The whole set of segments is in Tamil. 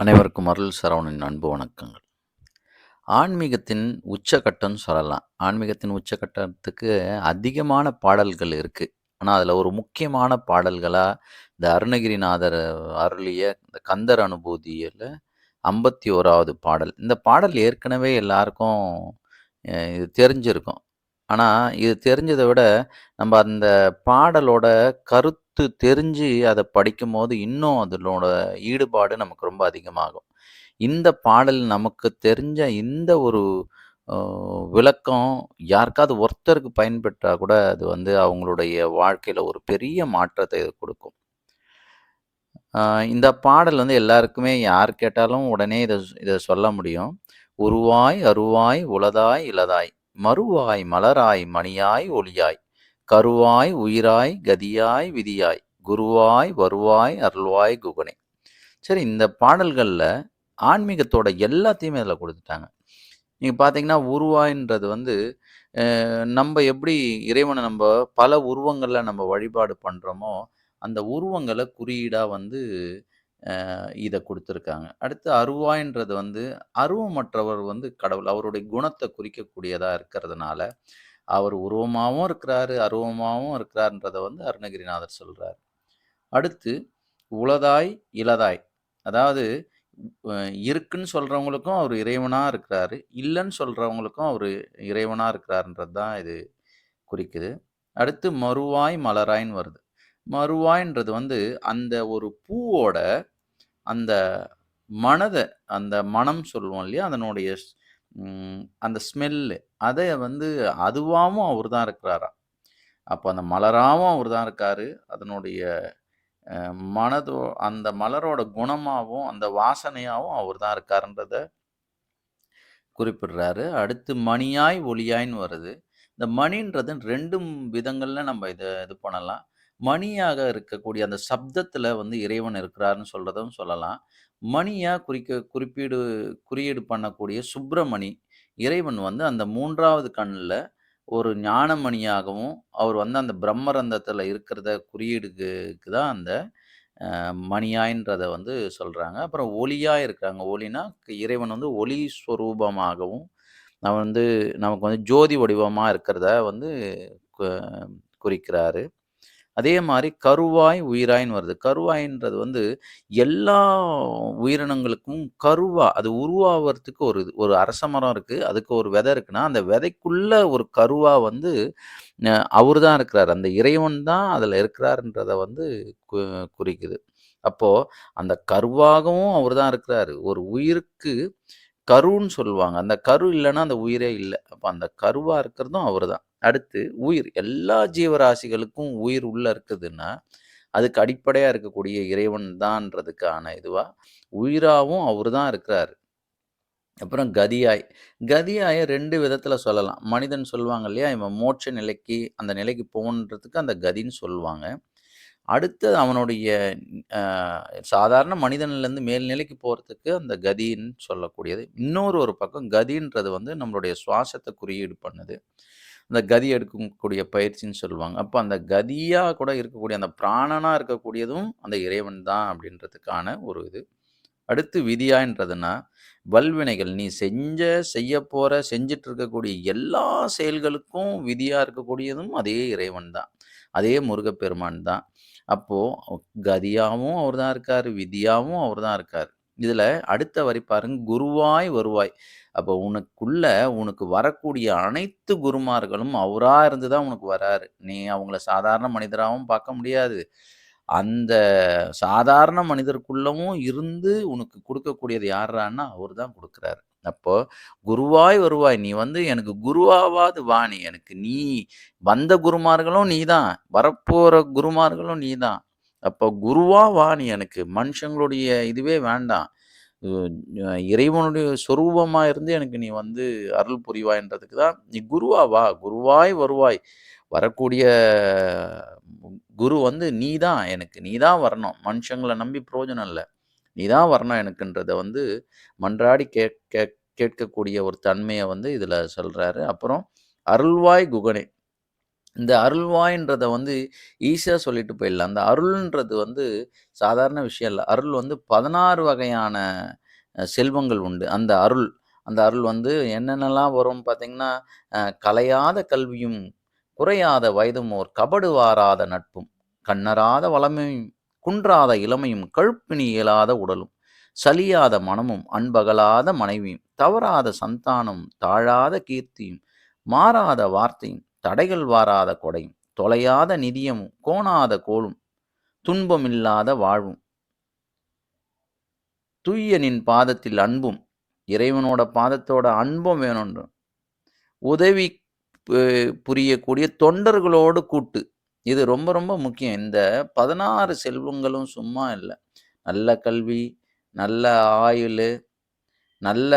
அனைவருக்கும் அருள் சரவணன் அன்பு வணக்கங்கள். ஆன்மீகத்தின் உச்சக்கட்டம்னு சொல்லலாம். ஆன்மீகத்தின் உச்சக்கட்டத்துக்கு அதிகமான பாடல்கள் இருக்குது ஆனால் அதில் ஒரு முக்கியமான பாடல்களாக இந்த அருணகிரிநாதர் அருளிய இந்த கந்தர் அனுபூதியில் ஐம்பத்தி ஓராவது பாடல். இந்த பாடல் ஏற்கனவே எல்லாருக்கும் இது தெரிஞ்சிருக்கும். ஆனால் இது தெரிஞ்சதை விட நம்ம அந்த பாடலோட கருத்து தெரிஞ்சு அதை படிக்கும்போது இன்னும் அதனோட ஈடுபாடு நமக்கு ரொம்ப அதிகமாகும். இந்த பாடல் நமக்கு தெரிஞ்ச இந்த ஒரு விளக்கம் யாருக்காவது ஒருத்தருக்கு பயன்பெற்றா கூட அது வந்து அவங்களுடைய வாழ்க்கையில் ஒரு பெரிய மாற்றத்தை இது கொடுக்கும். இந்த பாடல் வந்து எல்லாருக்குமே யார் கேட்டாலும் உடனே இதை இதை சொல்ல முடியும். உருவாய் அருவாய் உளதாய் இளதாய் மறுவாய் மலராய் மணியாய் ஒளியாய் கருவாய் உயிராய் கதியாய் விதியாய். குருவாய் வருவாய் அருள்வாய் குகனே. சரி இந்த பாடல்களில் ஆன்மீகத்தோட எல்லாத்தையுமே அதில் கொடுத்துட்டாங்க. நீங்கள் பார்த்தீங்கன்னா உருவாயின்றது வந்து நம்ம எப்படி இறைவனை நம்ம பல உருவங்களில் நம்ம வழிபாடு பண்ணுறோமோ அந்த உருவங்களை குறியீடாக வந்து இதை கொடுத்துருக்காங்க. அடுத்து அருவாயின்றது வந்து அருவமற்றவர் வந்து கடவுள். அவருடைய குணத்தை குறிக்கக்கூடியதாக இருக்கிறதுனால அவர் உருவமாகவும் இருக்கிறாரு அருவமாகவும் இருக்கிறாருன்றதை வந்து அருணகிரிநாதர் சொல்கிறார் அடுத்து உளதாய் இளதாய். அதாவது இருக்குன்னு சொல்கிறவங்களுக்கும் அவர் இறைவனாக இருக்கிறாரு இல்லைன்னு சொல்கிறவங்களுக்கும் அவர் இறைவனாக இருக்கிறாருன்றது தான் இது குறிக்குது. அடுத்து மறுவாய் மலராய்ன்னு வருது. மறுவாயின்றது வந்து அந்த ஒரு பூவோட அந்த மனதை அந்த மனம் சொல்லுவோம் இல்லையா? அதனுடைய ம், அந்த ஸ்மெல்லு. அதை வந்து அதுவாகவும் அவர் தான் இருக்கிறாராம் அப்போ அந்த மலராகவும் அவர் தான் இருக்காரு. அதனுடைய மனதோ அந்த மலரோட குணமாகவும் அந்த வாசனையாகவும் அவர் தான் இருக்காருன்றத குறிப்பிடுறாரு. அடுத்து மணியாய் ஒளியாய்ன்னு வருது. இந்த மணின்றது ரெண்டும் விதங்கள்ல நம்ம இதை இது பண்ணலாம். மணியாக இருக்கக்கூடிய அந்த சப்தத்தில் வந்து இறைவன் இருக்கிறாருன்னு சொல்கிறதும் சொல்லலாம். மணியாக குறிக்க குறிப்பீடு குறியீடு பண்ணக்கூடிய சுப்பிரமணி இறைவன் வந்து அந்த மூன்றாவது கண்ணில் ஒரு ஞானமணியாகவும் அவர் வந்து அந்த பிரம்மரந்தத்தில் இருக்கிறத குறியீடுக்கு தான் அந்த மணியாயின்றத வந்து சொல்கிறாங்க அப்புறம் ஒளியாக இருக்கிறாங்க. ஒளினா இறைவன் வந்து ஒளி ஸ்வரூபமாகவும் நான் வந்து நமக்கு வந்து ஜோதி வடிவமாக இருக்கிறத வந்து குறிக்கிறாரு. அதே மாதிரி கருவாய் உயிராயின்னு வருது. கருவாயின்றது வந்து எல்லா உயிரினங்களுக்கும் கருவா அது உருவாகிறதுக்கு ஒரு இது- ஒரு அரச மரம் இருக்குது அதுக்கு ஒரு விதை இருக்குன்னா அந்த விதைக்குள்ள ஒரு கருவா வந்து அவர் தான் இருக்கிறார். அந்த இறைவன் தான் அதில் இருக்கிறாருன்றத வந்து கு- குறிக்குது. அப்போ அந்த கருவாகவும் அவர் தான் இருக்கிறாரு. ஒரு உயிருக்கு கருன்னு சொல்லுவாங்க. அந்த கரு இல்லைன்னா அந்த உயிரே இல்லை. அப்போ அந்த கருவாக இருக்கிறதும் அவர் தான் அடுத்து உயிர். எல்லா ஜீவராசிகளுக்கும் உயிர் உள்ள இருக்குதுன்னா அதுக்கு அடிப்படையாக இருக்கக்கூடிய இறைவன் தான்றதுக்கான இதுவா? உயிராகவும் அவர் தான் இருக்கிறாரு. அப்புறம் கதியாய். கதியாய ரெண்டு விதத்தில் சொல்லலாம். மனிதன் சொல்லுவாங்க இல்லையா? இவன் மோட்ச நிலைக்கு அந்த நிலைக்கு போகன்றதுக்கு அந்த கதின்னு சொல்லுவாங்க. அடுத்து அவனுடைய சாதாரண மனிதன்லேருந்து மேல்நிலைக்கு போகிறதுக்கு அந்த கதின்னு சொல்லக்கூடியது. இன்னொரு ஒரு பக்கம் கதின்றது வந்து நம்மளுடைய சுவாசத்தை குறியீடு பண்ணுது. அந்த கதி எடுக்கக்கூடிய பயிற்சின்னு சொல்லுவாங்க. அப்போ அந்த கதியாக கூட இருக்கக்கூடிய அந்த பிராணனாக இருக்கக்கூடியதும் அந்த இறைவன் தான் அப்படின்றதுக்கான ஒரு இது. அடுத்து விதியான்றதுன்னா வல்வினைகள் நீ செஞ்ச செய்ய போகிற செஞ்சிட்டு இருக்கக்கூடிய எல்லா செயல்களுக்கும் விதியாக இருக்கக்கூடியதும் அதே இறைவன் தான். அதே முருகப்பெருமான் தான். அப்போது கதியாகவும் அவர் தான் இருக்கார் விதியாகவும் அவர் தான் இருக்கார். இதுல அடுத்த வரி பாருங்க குருவாய் வருவாய். அப்போ உனக்குள்ள உனக்கு வரக்கூடிய அனைத்து குருமார்களும் அவரா இருந்து தான் உனக்கு வராரு. நீ அவங்கள சாதாரண மனிதராகவும் பார்க்க முடியாது. அந்த சாதாரண மனிதருக்குள்ளவும் இருந்து உனக்கு கொடுக்கக்கூடியது யாரான்னா அவர் தான் கொடுக்குறாரு. அப்போ குருவாய் வருவாய் நீ வந்து எனக்கு குருவாவாது வா நீ எனக்கு நீ வந்த குருமார்களும் நீ தான் வரப்போகிற குருமார்களும் நீ தான். அப்போ குருவா வா நீ எனக்கு. மனுஷங்களுடைய இதுவே வேண்டாம். இறைவனுடைய சொரூபமா இருந்து எனக்கு நீ வந்து அருள் புரிவாய்ன்றதுக்கு தான் நீ குருவா வா. குருவாய் வருவாய். வரக்கூடிய குரு வந்து நீ தான் எனக்கு. நீ தான் வரணும். மனுஷங்களை நம்பி பிரயோஜனம் இல்லை. நீ தான் வரணும் எனக்குன்றத வந்து மன்றாடி கேட்க கேட்கக்கூடிய ஒரு தன்மையை வந்து இதில் சொல்கிறாரு அப்புறம் அருள்வாய் குகனே. இந்த அருள்வாய்ன்றத வந்து ஈஸியாக சொல்லிட்டு போயிடலாம். அந்த அருள்ன்றது வந்து சாதாரண விஷயம் இல்லை அருள் வந்து 16 வகையான செல்வங்கள் உண்டு. அந்த அருள் அந்த அருள் வந்து என்னென்னலாம் வரும் பார்த்தீங்கன்னா, கலையாத கல்வியும், குறையாத வயதும் ஓர் கபடு வாராத நட்பும், கண்ணராத வளமையும், குன்றாத இளமையும், கழுப்பினி இயலாத உடலும், சலியாத மனமும், அன்பகலாத மனைவியும், தவறாத சந்தானம் தாழாத கீர்த்தியும், மாறாத வார்த்தையும், தடைகள் வாராத கொடையும், தொலையாத நிதியமும், கோணாத கோலும், துன்பமில்லாத வாழ்வும். துய்யனின் பாதத்தில் அன்பும், இறைவனோட பாதத்தோட அன்பும் வேணுன்றும் உதவி புரியக்கூடிய தொண்டர்களோடு கூட்டு. இது ரொம்ப ரொம்ப முக்கியம். இந்த 16 செல்வங்களும் சும்மா இல்லை நல்ல கல்வி, நல்ல ஆயுள் நல்ல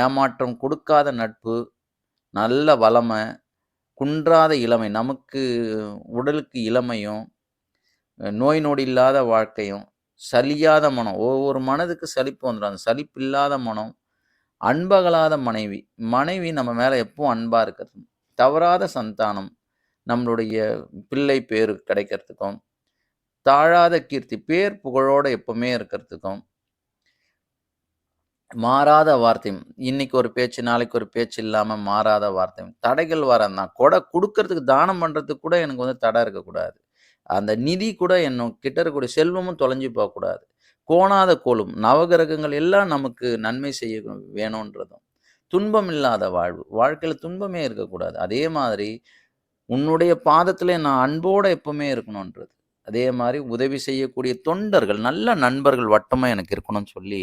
ஏமாற்றம் கொடுக்காத நட்பு, நல்ல வளமை குன்றாத இளமை. நமக்கு உடலுக்கு இளமையும், நோய் நொடி இல்லாத வாழ்க்கையும், சலியாத மனம். ஒவ்வொரு மனதுக்கு சலிப்பு வந்துடும் அந்த சலிப்பு இல்லாத மனம், அன்பகலாத மனைவி. மனைவி நம்ம மேலே எப்பவும் அன்பாக இருக்கிறது. தவறாத சந்தானம். நம்மளுடைய பிள்ளை பேர் கிடைக்கிறதுக்கும், தாழாத கீர்த்தி. பேர் புகழோடு எப்பவுமே இருக்கிறதுக்கும். மாறாத வார்த்தை. இன்னைக்கு ஒரு பேச்சு, நாளைக்கு ஒரு பேச்சு இல்லாமல் மாறாத வார்த்தை. தடைகள் வரந்தான் கொடை கொடுக்கறதுக்கு தானம் பண்ணுறதுக்கு கூட எனக்கு வந்து தடை இருக்கக்கூடாது. அந்த நிதி கூட என்ன கிட்ட இருக்கக்கூடிய செல்வமும் தொலைஞ்சு போகக்கூடாது. கோணாத கோலும். நவகிரகங்கள் எல்லாம் நமக்கு நன்மை செய்ய வேணுன்றதும். துன்பம் இல்லாத வாழ்வு. வாழ்க்கையில் துன்பமே இருக்கக்கூடாது. அதே மாதிரி உன்னுடைய பாதத்திலே நான் அன்போடு எப்பவுமே இருக்கணுன்றது. அதே மாதிரி உதவி செய்யக்கூடிய தொண்டர்கள், நல்ல நண்பர்கள் வட்டமாக எனக்கு இருக்கணும்னு சொல்லி,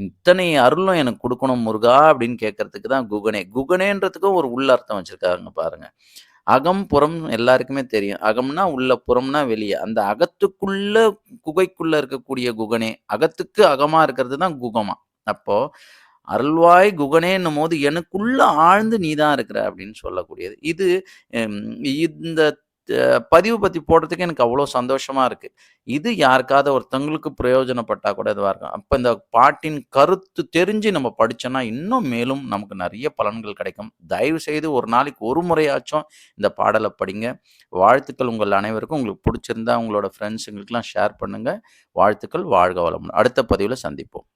இத்தனை அருளும் எனக்கு கொடுக்கணும் முருகா அப்படின்னு கேட்கறதுக்கு தான் குகனே. குகனேன்றதுக்கும் ஒரு உள்ளர்த்தம் வச்சுருக்காங்க பாருங்க. அகம், புறம் எல்லாருக்குமே தெரியும். அகம்னா உள்ள, புறம்னா வெளியே அந்த அகத்துக்குள்ள குகைக்குள்ள இருக்கக்கூடிய குகனே. அகத்துக்கு அகமா இருக்கிறது தான் குகமா. அப்போ அருள்வாய் குகனேன்னும் போது எனக்குள்ள ஆழ்ந்து நீ தான் இருக்கிற அப்படின்னு சொல்லக்கூடியது. இது இந்த பதிவு பற்றி போடுறதுக்கு எனக்கு அவ்வளோ சந்தோஷமாக இருக்குது இது யாருக்காவது ஒருத்தவங்களுக்கு பிரயோஜனப்பட்டால் கூட இதுவாக இருக்கும். அப்போ இந்த பாட்டின் கருத்து தெரிஞ்சு நம்ம படித்தோன்னா இன்னும் மேலும் நமக்கு நிறைய பலன்கள் கிடைக்கும். தயவு செய்து ஒரு நாளைக்கு ஒரு முறையாச்சும் இந்த பாடலை படிங்க. வாழ்த்துக்கள் உங்கள் அனைவருக்கும். உங்களுக்கு பிடிச்சிருந்தா உங்களோட ஃப்ரெண்ட்ஸுங்களுக்கெல்லாம் ஷேர் பண்ணுங்கள் வாழ்த்துக்கள். வாழ்க வளமுடன். அடுத்த பதிவில் சந்திப்போம்.